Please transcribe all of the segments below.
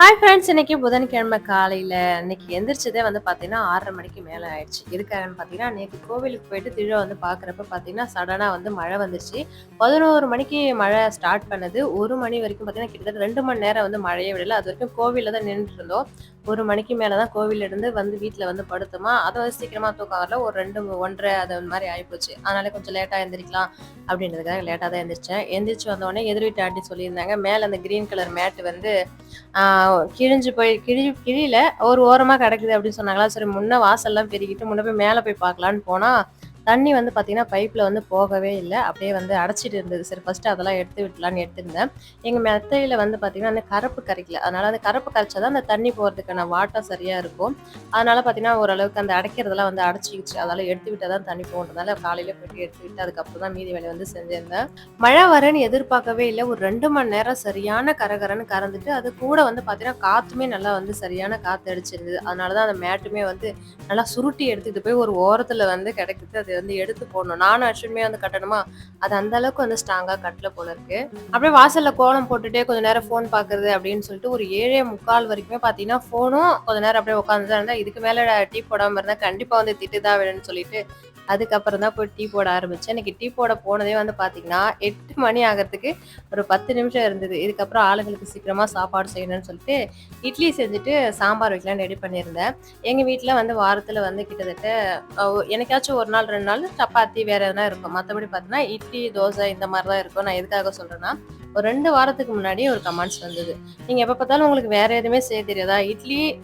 Hi friends இன்னைக்கு புதன்கிழமை காலையில் இன்னைக்கு எந்திரிச்சதே வந்து பார்த்தீங்கன்னா ஆறரை மணிக்கு மேலே ஆயிடுச்சு. எதுக்காகன்னு பார்த்தீங்கன்னா நேற்று கோவிலுக்கு போயிட்டு திருவிழா வந்து பார்க்குறப்ப பார்த்தீங்கன்னா சடனாக வந்து மழை வந்துருச்சு. பதினோரு மணிக்கு மழை ஸ்டார்ட் பண்ணது. ஒரு மணி வரைக்கும் பார்த்தீங்கன்னா கிட்டத்தட்ட ரெண்டு மணி நேரம் வந்து மழையே விடல. அது வரைக்கும் கோவிலில் தான் நின்றுட்டு இருந்தோம். ஒரு மணிக்கு மேலே தான் கோவிலேருந்து இருந்து வந்து வீட்டில் வந்து படுத்தோமா அதை வந்து சீக்கிரமாக தூக்கம் வரல. ஒரு ரெண்டு ஒன்றரை அது மாதிரி ஆகிப்போச்சு அதனால கொஞ்சம் லேட்டாக எந்திரிக்கலாம் அப்படின்றதுக்காக லேட்டாக தான் எந்திரிச்சேன். எந்திரிச்சு வந்தோடனே எதிர் வீட்டு ஆண்டி சொல்லியிருந்தாங்க மேலே அந்த க்ரீன் கலர் மேட்டு வந்து கிழிஞ்சு போய் கிழி கிழியில ஒரு ஓரமாக கிடக்குது அப்படின்னு சொன்னாங்களா. சரி முன்ன வாசல்லாம் பெருகிட்டு முன்ன போய் மேலே போய் பார்க்கலான்னு போனால் தண்ணி வந்து பார்த்தீங்கன்னா பைப்பில் வந்து போகவே இல்லை. அப்படியே வந்து அடைச்சிட்டு இருந்தது. சரி ஃபஸ்ட்டு அதெல்லாம் எடுத்து விடலான்னு எடுத்திருந்தேன். எங்கள் மெத்தையில் வந்து பார்த்தீங்கன்னா அந்த கரப்பு கரைக்கல. அதனால் அந்த கரப்பு கரைச்சா தான் அந்த தண்ணி போகிறதுக்கான வாட்டம் சரியாக இருக்கும். அதனால் பார்த்தீங்கன்னா ஓரளவுக்கு அந்த அடைக்கிறதெல்லாம் வந்து அடைச்சிக்கிச்சு. அதெல்லாம் எடுத்து விட்டால் தான் தண்ணி போகிறதுனால காலையில் போயிட்டு எடுத்து விட்டு அதுக்கப்புறம் தான் மீதி வேலை வந்து செஞ்சிருந்தேன். மழை வரேன்னு எதிர்பார்க்கவே இல்லை. ஒரு ரெண்டு மணி நேரம் சரியான கரகரன்னு கறந்துட்டு அது கூட வந்து பார்த்தீங்கன்னா காற்றுமே நல்லா வந்து சரியான காற்று அடிச்சிருந்தது. அதனால தான் அந்த மேட்டுமே வந்து நல்லா சுருட்டி எடுத்துகிட்டு போய் ஒரு ஓரத்தில் வந்து கிடைக்குது. அது வந்து எடுத்து போடணும். நானும் அஸ்வினுமே வந்து கட்டணுமா? அது அந்த அளவுக்கு வந்து ஸ்ட்ராங்காக கட்டல போல இருக்கு. அப்படியே வாசல்ல கோலம் போட்டுட்டே கொஞ்ச நேரம் ஃபோன் பார்க்குறது அப்படின்னு சொல்லிட்டு ஒரு ஏழே முக்கால் வரைக்குமே பார்த்தீங்கன்னா ஃபோனும் கொஞ்ச நேரம் அப்படியே உட்காந்து தான் இருந்தா இதுக்கு மேலே டீ போடாமல் இருந்தால் கண்டிப்பாக வந்து திட்டுதான் வேணும்னு சொல்லிட்டு அதுக்கப்புறம் தான் போய் டீ போட ஆரம்பிச்சேன். எனக்கு டீ போட போனதே வந்து பார்த்தீங்கன்னா எட்டு மணி ஆகிறதுக்கு ஒரு பத்து நிமிஷம் இருந்தது. இதுக்கப்புறம் ஆளுங்களுக்கு சீக்கிரமாக சாப்பாடு செய்யணும்னு சொல்லிட்டு இட்லி செஞ்சுட்டு சாம்பார் வைக்கலாம்னு ரெடி பண்ணியிருந்தேன். எங்கள் வீட்டில் வந்து வாரத்தில் வந்து கிட்டத்தட்ட எனக்காச்சும் ஒரு நாள் ரெண்டு நாள் சப்பாத்தி வேறு எதனா இருக்கும். மற்றபடி பார்த்தீங்கன்னா இட்லி தோசை இந்த மாதிரி தான் இருக்கும். நான் எதுக்காக சொல்கிறேன்னா ஒரு ரெண்டு வாரத்துக்கு முன்னாடி ஒரு கமெண்ட்ஸ் வந்தது. நீங்கள் எப்போ பார்த்தாலும் உங்களுக்கு வேற எதுவுமே செய்ய தெரியாதா? இட்லி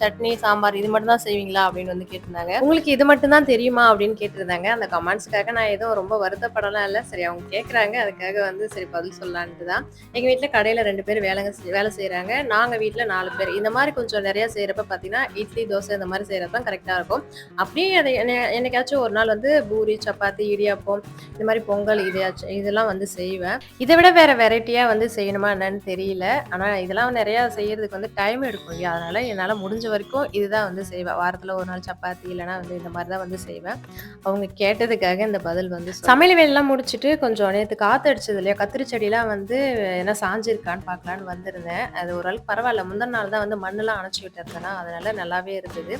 சட்னி சாம்பார் இது மட்டும் தான் செய்வீங்களா? அப்படின்னு வந்து கேட்டிருந்தாங்க. உங்களுக்கு இது மட்டும் தான் தெரியுமா? அப்படின்னு கேட்டிருந்தாங்க. அந்த கமெண்ட்ஸ்க்காக நான் எதுவும் ரொம்ப வருத்தப்படலாம் இல்லை. சரி அவங்க கேட்குறாங்க அதுக்காக வந்து சரி பதில் சொல்லலான்ட்டு தான். எங்கள் வீட்டில் கடையில் ரெண்டு பேர் வேலைங்க செய்- வேலை செய்கிறாங்க நாங்கள் வீட்டில் நாலு பேர். இந்த மாதிரி கொஞ்சம் நிறைய செய்கிறப்ப பார்த்தீங்கன்னா இட்லி தோசை இந்த மாதிரி செய்கிறது தான் கரெக்டாக இருக்கும். அப்படியே அதை என்னைக்காச்சும் ஒரு நாள் வந்து பூரி சப்பாத்தி இடியாப்பம் இந்த மாதிரி பொங்கல் இதையாச்சும் இதெல்லாம் வந்து செய்வேன். இதை விட வேற வெரைட்டியாக வந்து செய்யணுமா என்னன்னு தெரியல. ஆனால் இதெல்லாம் நிறையா செய்யறதுக்கு வந்து டைம் எடுக்கும் இல்லையா? அதனால என்னால் முடிஞ்ச வரைக்கும் இதுதான் வந்து செய்வேன். வாரத்தில் ஒரு நாள் சப்பாத்தி இல்லைன்னா வந்து இந்த மாதிரி தான் வந்து செய்வேன். அவங்க கேட்டதுக்காக இந்த பதில் வந்து சமையல் வேலைலாம் முடிச்சுட்டு கொஞ்சம் நேற்று காற்று அடிச்சது இல்லையா? கத்திரி செடியெல்லாம் வந்து என்ன சாஞ்சிருக்கான்னு பார்க்கலான்னு வந்திருந்தேன். அது ஓரளவுக்கு பரவாயில்ல. முந்தின நாள் தான் வந்து மண்ணெல்லாம் அணைச்சி விட்டுருந்தேனா அதனால நல்லாவே இருந்தது.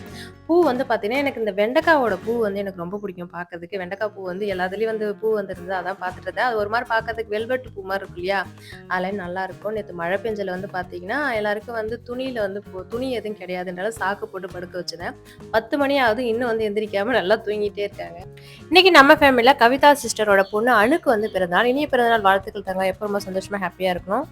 பூ வந்து பார்த்தீங்கன்னா எனக்கு இந்த வெண்டைக்காவோட பூ வந்து எனக்கு ரொம்ப பிடிக்கும் பார்க்கறதுக்கு. வெண்டைக்காய் பூ வந்து எல்லாத்துலேயும் வந்து பூ வந்துருந்தது அதான் பார்த்துட்டு இருந்தேன். அது ஒரு மாதிரி பார்க்கறதுக்கு வெல்வெட் பூ மாதிரி இருக்கும் இல்லையா? அதெல்லாம் நல்லா இருக்கும். நேற்று மழை பெஞ்சல வந்து பார்த்தீங்கன்னா எல்லாருக்கும் வந்து துணியில் வந்து துணி எதுவும் கிடையாதுன்றால சாக்கு போட்டு படுக்க வச்சுதேன். பத்து மணி ஆகுது இன்னும் வந்து எந்திரிக்காம நல்லா தூங்கிட்டே இருக்காங்க. இன்னைக்கு நம்ம ஃபேமிலியில் கவிதா சிஸ்டரோட பொண்ணு அணுக்கு வந்து பிறந்தநாள் இனிய பிறந்தநாள் வாழ்த்துக்கள் தாங்க. எப்போ ரொம்ப சந்தோஷமா ஹாப்பியாக இருக்கணும்.